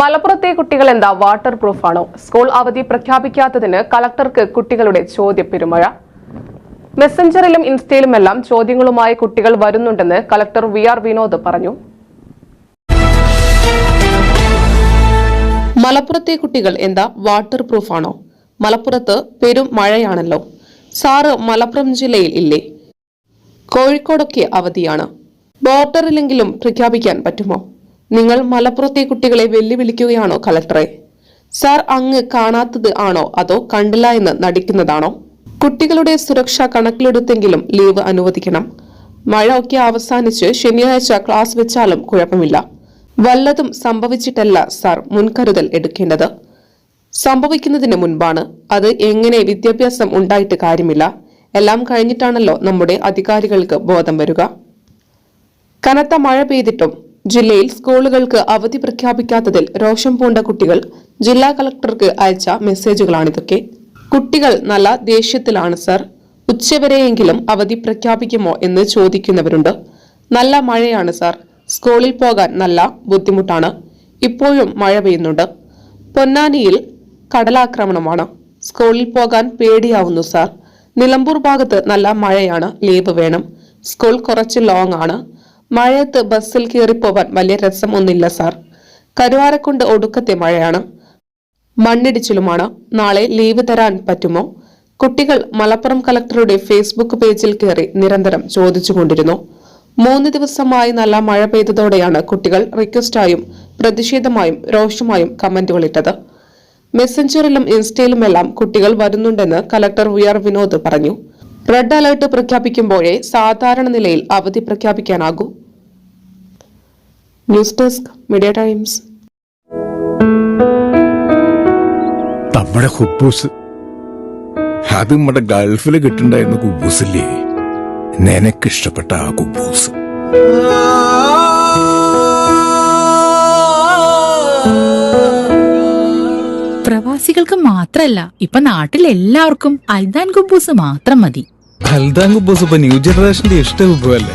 മലപ്പുറത്തെ കുട്ടികൾ എന്താ വാട്ടർ പ്രൂഫാണോ? സ്കൂൾ അവധി പ്രഖ്യാപിക്കാത്തതിന് കളക്ടർക്ക് കുട്ടികളുടെ ചോദ്യ പെരുമഴ. മെസ്സഞ്ചറിലും ഇൻസ്റ്റയിലുമെല്ലാം ചോദ്യങ്ങളുമായി കുട്ടികൾ വരുന്നുണ്ടെന്ന് കളക്ടർ വി ആർ വിനോദ് പറഞ്ഞു. മലപ്പുറത്തെ കുട്ടികൾ എന്താ വാട്ടർ പ്രൂഫാണോ? മലപ്പുറത്ത് പെരും മഴയാണല്ലോ. സാറ് മലപ്പുറം ജില്ലയിൽ ഇല്ലേ? കോഴിക്കോടൊക്കെ അവധിയാണ്. ബോർഡറിലെങ്കിലും പ്രഖ്യാപിക്കാൻ പറ്റുമോ? നിങ്ങൾ മലപ്പുറത്തെ കുട്ടികളെ വെല്ലുവിളിക്കുകയാണോ കളക്ടറെ സാർ അങ്ങ് കാണാത്തത് ആണോ അതോ കണ്ടില്ല എന്ന് നടിക്കുന്നതാണോ? കുട്ടികളുടെ സുരക്ഷ കണക്കിലെടുത്തെങ്കിലും ലീവ് അനുവദിക്കണം. മഴ ഒക്കെ അവസാനിച്ച് ശനിയാഴ്ച ക്ലാസ് വെച്ചാലും കുഴപ്പമില്ല. വല്ലതും സംഭവിച്ചിട്ടല്ല സാർ മുൻകരുതൽ എടുക്കേണ്ടത്. സംഭവിക്കുന്നതിന് മുൻപാണ്. അത് എങ്ങനെ വിദ്യാഭ്യാസം ഉണ്ടായിട്ട് കാര്യമില്ല. എല്ലാം കഴിഞ്ഞിട്ടാണല്ലോ നമ്മുടെ അധികാരികൾക്ക് ബോധം വരിക. കനത്ത മഴ പെയ്തിട്ടും ജില്ലയിൽ സ്കൂളുകൾക്ക് അവധി പ്രഖ്യാപിക്കാത്തതിൽ രോഷം പൂണ്ട കുട്ടികൾ ജില്ലാ കളക്ടർക്ക് അയച്ച മെസ്സേജുകളാണിതൊക്കെ. കുട്ടികൾ നല്ല ദേഷ്യത്തിലാണ് സർ. ഉച്ചവരെയെങ്കിലും അവധി പ്രഖ്യാപിക്കുമോ എന്ന് ചോദിക്കുന്നവരുണ്ട്. നല്ല മഴയാണ് സർ. സ്കൂളിൽ പോകാൻ നല്ല ബുദ്ധിമുട്ടാണ്. ഇപ്പോഴും മഴ പെയ്യുന്നുണ്ട്. പൊന്നാനിയിൽ കടലാക്രമണമാണ്. സ്കൂളിൽ പോകാൻ പേടിയാവുന്നു സാർ. നിലമ്പൂർ ഭാഗത്ത് നല്ല മഴയാണ് ലീവ് വേണം. സ്കൂൾ കുറച്ച് ലോങ് ആണ് മഴയത്ത് ബസ്സിൽ കയറിപ്പോവാൻ വലിയ രസം ഒന്നില്ല സാർ. കരുവാരക്കുണ്ട് ഒടുക്കത്തെ മഴയാണ്. മണ്ണിടിച്ചിലുമാണ്. നാളെ ലീവ് തരാൻ പറ്റുമോ? കുട്ടികൾ മലപ്പുറം കലക്ടറുടെ ഫേസ്ബുക്ക് പേജിൽ കയറി നിരന്തരം ചോദിച്ചുകൊണ്ടിരുന്നു. മൂന്ന് ദിവസമായി നല്ല മഴ പെയ്തതോടെയാണ് കുട്ടികൾ റിക്വസ്റ്റായും പ്രതിഷേധമായും രോഷമായും കമന്റുകൾ ഇട്ടത് മെസ്സഞ്ചറിലും ഇൻസ്റ്റയിലുമെല്ലാം കുട്ടികൾ വരുന്നുണ്ടെന്ന് കലക്ടർ വി ആർ വിനോദ് പറഞ്ഞു. റെഡ് അലർട്ട് പ്രഖ്യാപിക്കുമ്പോഴേ സാധാരണ നിലയിൽ അവധി പ്രഖ്യാപിക്കാനാകൂ. News desk media times. നമ്മുടെ ഹുബൂസ്. അത് നമ്മുടെ ഗൾഫിൽ കിട്ടുണ്ടായിരുന്ന കുബൂസില്ലേ? നിനക്കിഷ്ടപ്പെട്ട ആ കുബൂസ്. പ്രവാസികൾക്ക് മാത്രല്ല ഇപ്പൊ നാട്ടിൽ എല്ലാവർക്കും അൽദാൻ കുബൂസ് മാത്രം മതി. അൽദാൻ കുബൂസ് ഇപ്പൊ ന്യൂ ജനറേഷന്റെ ഇഷ്ട കുബുവല്ലേ